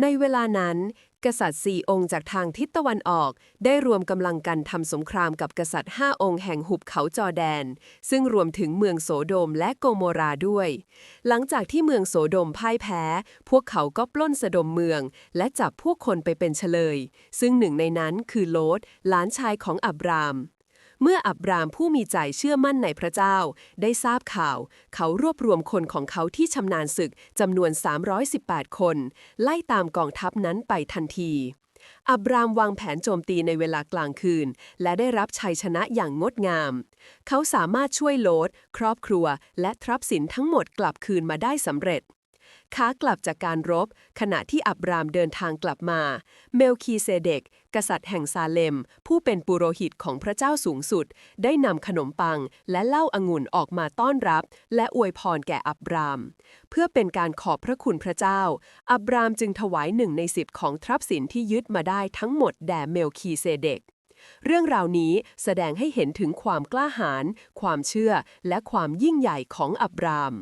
ในเวลานั้น กษัตริย์สี่องค์จากทางทิศตะวันออก ได้รวมกำลังกันทำสงครามกับกษัตริย์ห้าองค์แห่งหุบเขาจอแดน ซึ่งรวมถึงเมืองโสโดมและโกโมราด้วย หลังจากที่เมืองโสโดมพ่ายแพ้ พวกเขาก็ปล้นสะดมเมือง และจับพวกคนไปเป็นเฉลย ซึ่งหนึ่งในนั้นคือโลดหลานชายของอับราม เมื่ออับรามผู้มีใจเชื่อมั่นในพระเจ้า ได้ทราบข่าว เขารวบรวมคนของเขาที่ชำนาญศึกจำนวน 318 คน ไล่ตามกองทัพนั้นไปทันที อับรามวางแผนโจมตีในเวลากลางคืน และได้รับชัยชนะอย่างงดงาม เขาสามารถช่วยโลด ครอบครัว และทรัพย์สินทั้งหมดกลับคืนมาได้สำเร็จ ขากลับจากการรบ ขณะที่อับรามเดินทางกลับมา เมลคีเซเดก กษัตริย์แห่งซาเลม ผู้เป็นปุโรหิตของพระเจ้าสูงสุด ได้นำขนมปังและเหล้าองุ่นออกมาต้อนรับ และอวยพรแก่อับราม เพื่อเป็นการขอบพระคุณพระเจ้า อับรามจึงถวายหนึ่งในสิบของทรัพย์สินที่ยึดมาได้ทั้งหมดแด่เมลคีเซเดกเรื่องราวนี้แสดงให้เห็นถึงความกล้าหาญความเชื่อ และความยิ่งใหญ่ของอับราม